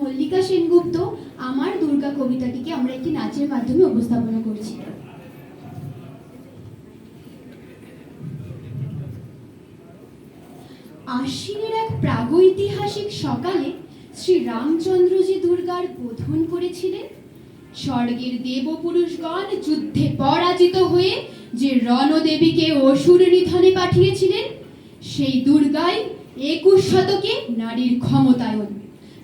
মল্লিকা সেনগুপ্ত আমার দুর্গা কবিতাটিকে আমরা একটি নাচের মাধ্যমে উপস্থাপনা করছি। আশ্বিনের এক প্রাগৈতিহাসিক সকালে শ্রী রামচন্দ্রজি দুর্গার বোধন করেছিলেন। স্বর্গের দেবপুরুষগণ যুদ্ধে পরাজিত হয়ে যে রণদেবীকে অসুর নিধনে পাঠিয়েছিলেন, সেই দুর্গাই একুশ শতকে নারীর ক্ষমতায়ন।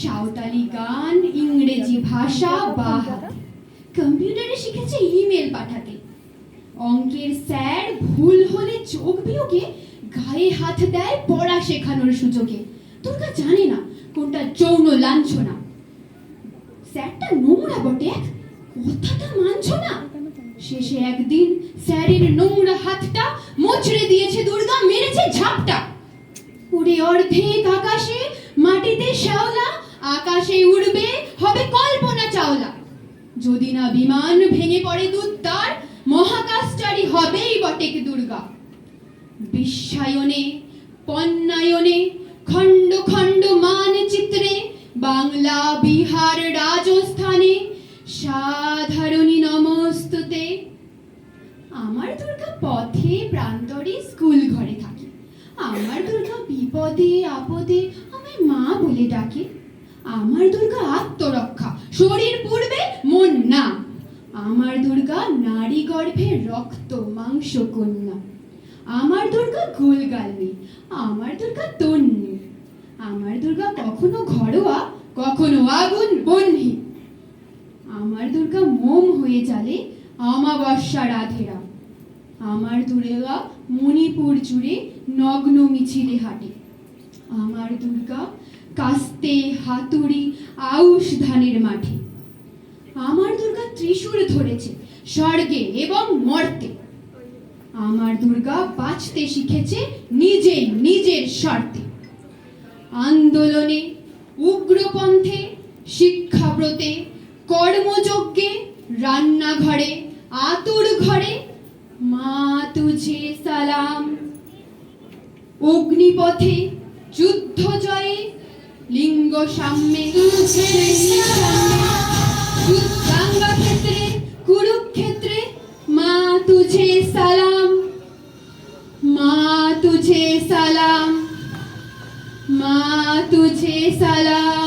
সাঁওতালি গান, ইংরেজি ভাষা বাহাত কম্পিউটারে শিখেছে ইমেল পাঠাতে। অঙ্কের স্যার ভুল হলে চোখ বিয়োগে গায়ে হাত দেয় পড়া শেখানোর সুযোগে। দুর্গা জানে না কোনটা যৌন লাঞ্ছনা। স্যারটা নোংরা বটে, কথাটা মানছ না? শেষে একদিন স্যারের নোংরা হাতটা মোচড়ে দিয়েছে দুর্গা, মেরেছে ঝাপটা। উড়ে অর্ধেক আকাশে মাটিতে শ্যাওলা আকাশে উড়বে, হবে কল্পনা চাওলা। যদি না বিমান ভেঙে পড়ে দুত্তার মহাকাশচারী হবেই বটেক দুর্গা। বিশ্বায়নে পন্নায়নে খণ্ড খণ্ড মানচিত্রে, বাংলা, বিহার, রাজস্থানে, সাধারণী নমস্তুতে। আমার দুর্গা পথে, প্রান্তরে, স্কুল ঘরে থাকে। আমার দুর্গা বিপদে, আপদে আমায় মা বলে ডাকে। আমার দুর্গা আত্মরক্ষা। শরীর পূর্বে, মন না। আমার দুর্গা নারী গর্ভে রক্ত, মাংস, কন্যা। আমার দুর্গা গোলগালনি আমার দুর্গা তন্নি। আমার দুর্গা কখনো ঘরোয়া, কখনো আগুন বন্যি আমার দুর্গা মোম হয়ে জ্বালে আমাবস্যা রাধেরা। আমার দুর্গা মণিপুর জুড়ে নগ্ন মিছিলে হাঁটে। আমার দুর্গা কাস্তে, হাতুড়ি, আউশ ধানের মাঠে। আমার দুর্গা ত্রিশূল ধরেছে, স্বর্গে এবং মর্তে। আমার দুর্গা বাঁচতে শিখেছে নিজে নিজের স্বার্থে। আন্দোলনে, উগ্রপন্থে, শিক্ষাব্রতে, কর্মযজ্ঞে, রান্নাঘরে, আতুর ঘরে, মা তুঝে সালাম। অগ্নিপথে যুদ্ধ জয়ে লিঙ্গ সাম্যে শ্রেণি সাম্যে, ক্ষেত্রে কুরুক্ষেত্রে মা তুঝে সালাম। মা তুঝে সালাম। মা তুঝে সালাম।